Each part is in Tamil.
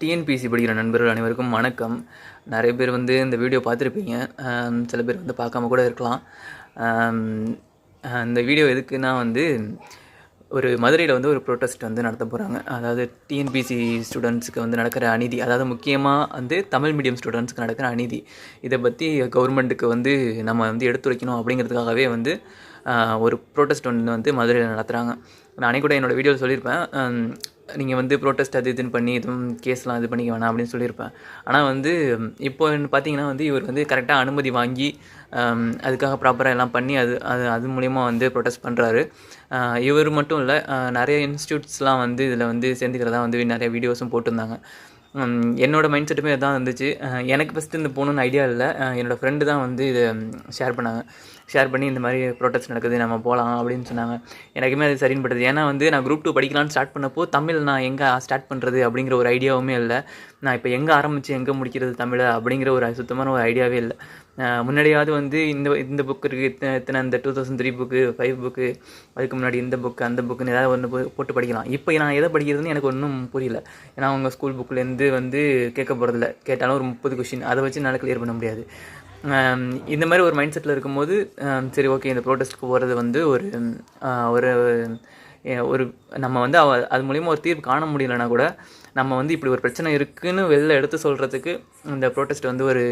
டிஎன்பிசி படிக்கிற நண்பர்கள் அனைவருக்கும் வணக்கம். நிறைய பேர் வந்து இந்த வீடியோ பார்த்துருப்பீங்க. சில பேர் வந்து பார்க்காம கூட இருக்கலாம். இந்த வீடியோ எதுக்குன்னா வந்து ஒரு மதுரையில் வந்து ஒரு ப்ரொட்டஸ்ட் வந்து நடத்த போகிறாங்க அதாவது டிஎன்பிசி ஸ்டூடெண்ட்ஸுக்கு வந்து நடக்கிற அநீதி அதாவது முக்கியமாக வந்து தமிழ் மீடியம் ஸ்டூடெண்ட்ஸுக்கு நடக்கிற அநீதி. இதை பற்றி கவர்மெண்ட்டுக்கு வந்து நம்ம வந்து எடுத்துரைக்கணும் அப்படிங்கிறதுக்காகவே வந்து ஒரு ப்ரொட்டஸ்ட் ஒன்று வந்து மதுரையில் நடத்துகிறாங்க நானே கூட என்னோடய வீடியோவில் சொல்லியிருப்பேன். நீங்கள் வந்து ப்ரோட்டஸ்ட் அது இதுன்னு பண்ணி எதுவும் கேஸ்லாம் இது பண்ணிக்க வேணாம் அப்படின்னு சொல்லியிருப்பேன். ஆனால் வந்து இப்போ பார்த்தீங்கன்னா வந்து இவர் வந்து கரெக்டாக அனுமதி வாங்கி அதுக்காக ப்ராப்பராக எல்லாம் பண்ணி அது அது அது மூலிமா வந்து ப்ரொடெஸ்ட் பண்ணுறாரு இவர் மட்டும் இல்லை நிறைய இன்ஸ்டியூட்ஸ்லாம் வந்து இதில் வந்து சேர்ந்துக்கிறதா வந்து நிறைய வீடியோஸும் போட்டிருந்தாங்க. என்னோடய மைண்ட் செட்டுமே இதான் இருந்துச்சு. எனக்கு ஃபஸ்ட்டு இந்த போகணுன்னு ஐடியா இல்லை. என்னோடய ஃப்ரெண்டு தான் வந்து இதை ஷேர் பண்ணாங்க. ஷேர் பண்ணி இந்த மாதிரி ப்ரொட்டஸ்ட் நடக்குது நம்ம போகலாம் அப்படின்னு சொன்னாங்க. எனக்குமே அது சரின்னு பட்டது ஏன்னா வந்து நான் குரூப் டூ படிக்கலாம்னு ஸ்டார்ட் பண்ணப்போ தமிழ் நான் எங்கே ஸ்டார்ட் பண்ணுறது அப்படிங்கிற ஒரு ஐடியாவுமே இல்லை. நான் இப்போ எங்கே ஆரம்பித்து எங்கே முடிக்கிறது தமிழை அப்படிங்கிற ஒரு சுத்தமான ஒரு ஐடியாவே இல்லை. முன்னாடியாவது வந்து இந்த இந்த புக் இருக்குது இத்தனை இத்தனை இந்த two thousand three book five book அதுக்கு முன்னாடி இந்த புக்கு அந்த புக்குன்னு ஏதாவது ஒன்று போட்டு படிக்கலாம். இப்போ நான் எதை படிக்கிறதுன்னு எனக்கு ஒன்றும் புரியல. ஏன்னா அவங்க ஸ்கூல் புக்லேருந்து வந்து கேட்க போகிறதில்ல கேட்டாலும் ஒரு முப்பது கொஷின் அதை வச்சு என்னால் கிளியர் பண்ண முடியாது. இந்த மாதிரி ஒரு மைண்ட் செட்டில் இருக்கும்போது சரி ஓகே இந்த ப்ரோட்டஸ்ட்டுக்கு போகிறது வந்து ஒரு ஒரு ஒரு நம்ம வந்து அவ அது மூலிமா ஒரு தீர்வு காண முடியலனா கூட நம்ம வந்து இப்படி ஒரு பிரச்சனை இருக்குதுன்னு வெளில எடுத்து சொல்கிறதுக்கு இந்த ப்ரோட்டஸ்ட் வந்து ஒரு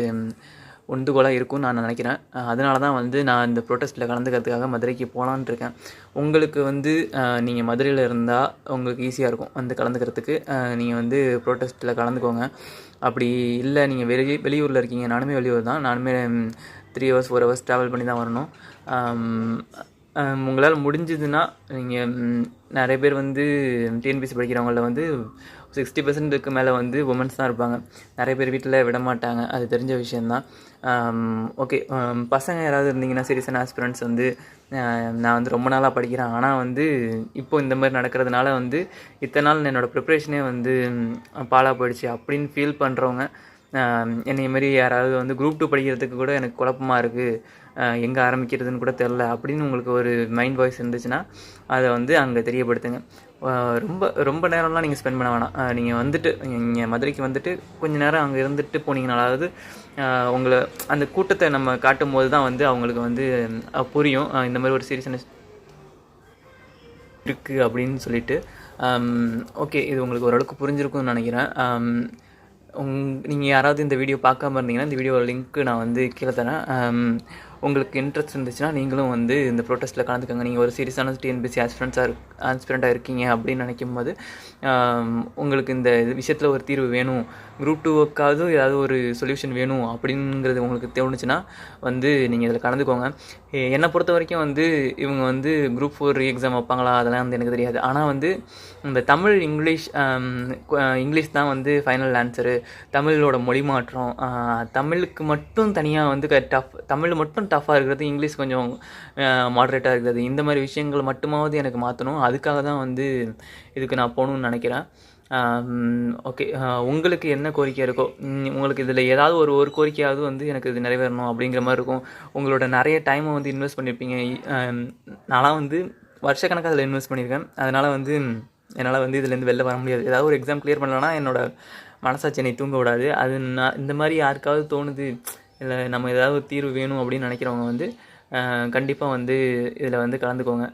உந்துகோலாக இருக்கும்னு நான் நினைக்கிறேன். அதனால தான் வந்து நான் இந்த ப்ரொட்டஸ்ட்டில் கலந்துக்கிறதுக்காக மதுரைக்கு போகலான் இருக்கேன். உங்களுக்கு வந்து நீங்கள் மதுரையில் இருந்தால் உங்களுக்கு ஈஸியாக இருக்கும் வந்து கலந்துக்கிறதுக்கு. நீங்கள் வந்து ப்ரொட்டஸ்ட்டில் கலந்துக்கோங்க. அப்படி இல்லை நீங்கள் வெளி வெளியூரில் இருக்கீங்க. நானுமே வெளியூர் தான். நானுமே three hours four hours travel பண்ணி தான் வரணும். உங்களால் முடிஞ்சதுன்னா நீங்கள் நிறைய பேர் வந்து டிஎன்பிசி படிக்கிறவங்கள வந்து சிக்ஸ்டி பர்சன்ட்டுக்கு மேலே வந்து உமன்ஸ் தான் இருப்பாங்க. நிறைய பேர் வீட்டில் விட மாட்டாங்க. அது தெரிஞ்ச விஷயந்தான் ஓகே பசங்க யாராவது இருந்தீங்கன்னா சீரியஸான ஆஸ்பிரண்ட்ஸ் வந்து நான் வந்து ரொம்ப நாளாக படிக்கிறேன். ஆனால் வந்து இப்போ இந்த மாதிரி நடக்கிறதுனால வந்து இத்தனை நாள் என்னோடய ப்ரிப்ரேஷனே வந்து பாலாக போயிடுச்சு அப்படின்னு ஃபீல் பண்ணுறவங்க என்னை மாரி யாராவது வந்து குரூப் டூ படிக்கிறதுக்கு கூட எனக்கு குழப்பமாக இருக்குது எங்கே ஆரம்பிக்கிறதுன்னு கூட தெரில அப்படின்னு உங்களுக்கு ஒரு மைண்ட் வாய்ஸ் இருந்துச்சுன்னா அதை வந்து அங்கே தெரியப்படுத்துங்க. ரொம்ப ரொம்ப நேரம்லாம் நீங்கள் ஸ்பெண்ட் பண்ண வேணாம். நீங்கள் வந்துட்டு இங்கே மதுரைக்கு வந்துட்டு கொஞ்ச நேரம் அங்கே இருந்துட்டு போனீங்கனாலாவது அதாவது உங்களை அந்த கூட்டத்தை நம்ம காட்டும் போது தான் வந்து அவங்களுக்கு வந்து புரியும். இந்த மாதிரி ஒரு சீரியஸ்னஸ் இருக்குது அப்படின்னு சொல்லிட்டு. ஓகே இது உங்களுக்கு ஓரளவுக்கு புரிஞ்சிருக்கும்னு நினைக்கிறேன். உங் நீங்கள் யாராவது இந்த வீடியோ பார்க்காம இருந்தீங்கன்னா இந்த வீடியோ லிங்க்கு நான் வந்து கீழே தரேன். உங்களுக்கு இன்ட்ரெஸ்ட் இருந்துச்சுன்னா நீங்களும் வந்து இந்த ப்ரோட்டஸ்ட்டில் கலந்துக்கோங்க. நீங்கள் ஒரு சீரியஸான டிஎன்பிசி ஆஸ்பிரண்ட்ஸாக இருக் ஆஸ்பிரண்ட்டாக இருக்கீங்க அப்படின்னு நினைக்கும் போது உங்களுக்கு இந்த விஷயத்தில் ஒரு தீர்வு வேணும். குரூப் டூவுக்காவது ஏதாவது ஒரு சொல்யூஷன் வேணும் அப்படிங்கிறது உங்களுக்கு தோணுச்சுன்னா வந்து நீங்கள் இதில் கலந்துக்கோங்க. என்னை பொறுத்த வரைக்கும் வந்து இவங்க வந்து குரூப் ஃபோர் எக்ஸாம் வைப்பாங்களா? அதெல்லாம் வந்து எனக்கு தெரியாது. ஆனால் வந்து இந்த தமிழ் இங்கிலீஷ் இங்கிலீஷ் தான் வந்து ஃபைனல் ஆன்சரு தமிழோட மொழி மாற்றம் தமிழுக்கு மட்டும் தனியாக வந்து டஃப் தமிழ் மட்டும் டஃப்பாக இருக்கிறது இங்கிலீஷ் கொஞ்சம் மாட்ரேட்டாக இருக்கிறது. இந்த மாதிரி விஷயங்கள் மட்டுமாவது எனக்கு மாற்றணும் அதுக்காக தான் வந்து இதுக்கு நான் போகணுன்னு நினைக்கிறேன். ஓகே உங்களுக்கு என்ன கோரிக்கை இருக்கோ உங்களுக்கு இதில் ஏதாவது ஒரு ஒரு கோரிக்கையாவது வந்து எனக்கு இது நிறைவேறணும் அப்படிங்கிற மாதிரி இருக்கும். உங்களோட நிறைய டைமை வந்து இன்வெஸ்ட் பண்ணியிருப்பீங்க நான்லாம் வந்து வருஷக்கணக்காக அதில் இன்வெஸ்ட் பண்ணியிருக்கேன் அதனால் வந்து என்னால் வந்து இதுலேருந்து வெளில வர முடியாது. ஏதாவது ஒரு எக்ஸாம் கிளியர் பண்ணலன்னா என்னோட மனசாட்சி என்னை தூங்க விடாது. அது நான் இந்த மாதிரி யாருக்காவது தோணுது இல்லை நம்ம ஏதாவது ஒரு தீர்வு வேணும் அப்படின்னு நினைக்கிறவங்க வந்து கண்டிப்பாக வந்து இதில் வந்து கலந்துக்கோங்க.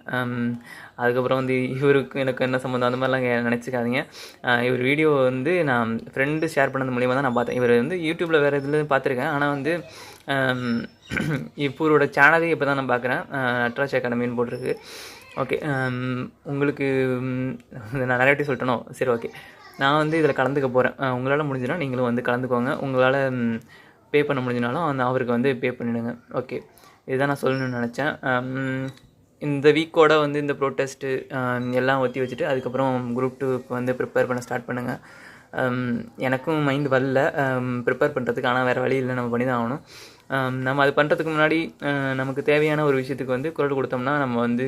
அதுக்கப்புறம் வந்து இவருக்கு எனக்கு என்ன சம்மந்தம் அந்த மாதிரிலாம் நினச்சிக்காதீங்க. இவர் வீடியோ வந்து நான் ஃப்ரெண்டு ஷேர் பண்ணது மூலியமாக தான் நான் பார்த்தேன். இவர் வந்து யூடியூப்பில் வேறு இதில் பார்த்துருக்கேன். ஆனால் வந்து இப்போ இவரோட சேனலே இப்போ தான் நான் பார்க்குறேன். நட்ராஜ் அகாடமின்னு போட்டிருக்கு. ஓகே உங்களுக்கு நான் நிறைய வாட்டி சொல்லிட்டேனோ? சரி ஓகே நான் வந்து இதில் கலந்துக்க போகிறேன் உங்களால் முடிஞ்சுன்னா நீங்களும் வந்து கலந்துக்கோங்க. உங்களால் பே பண்ண முடிஞ்சினாலும் அந்த அவருக்கு வந்து பே பண்ணிவிடுங்க ஓகே இதுதான் நான் சொல்லணும்னு நினச்சேன். Um, இந்த வீக்கோட வந்து இந்த ப்ரோட்டஸ்ட்டு um, எல்லாம் ஒத்தி வச்சுட்டு அதுக்கப்புறம் குரூப் டூக்கு வந்து ப்ரிப்பேர் பண்ண ஸ்டார்ட் பண்ணுங்கள் um, எனக்கும் மைண்ட் வரல. ப்ரிப்பேர் பண்ணுறதுக்கு ஆனால் வேறு வழி இல்லை. நம்ம பண்ணி தான் ஆகணும். நம்ம அது பண்ணுறதுக்கு முன்னாடி uh, நமக்கு தேவையான ஒரு விஷயத்துக்கு வந்து குரல் கொடுத்தோம்னா நம்ம வந்து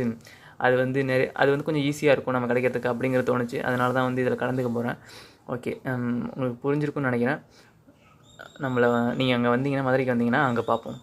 அது வந்து நிறைய அது வந்து கொஞ்சம் ஈஸியாக இருக்கும் நம்ம கிடைக்கிறதுக்கு அப்படிங்கிறது தோணுச்சு. அதனால தான் வந்து இதில் கலந்துக்க போகிறேன் ஓகே உங்களுக்கு புரிஞ்சிருக்கும்னு நினைக்கிறேன். நம்மளை நீங்கள் அங்கே வந்தீங்கன்னா மதுரைக்கு வந்தீங்கன்னா அங்கே பார்ப்போம்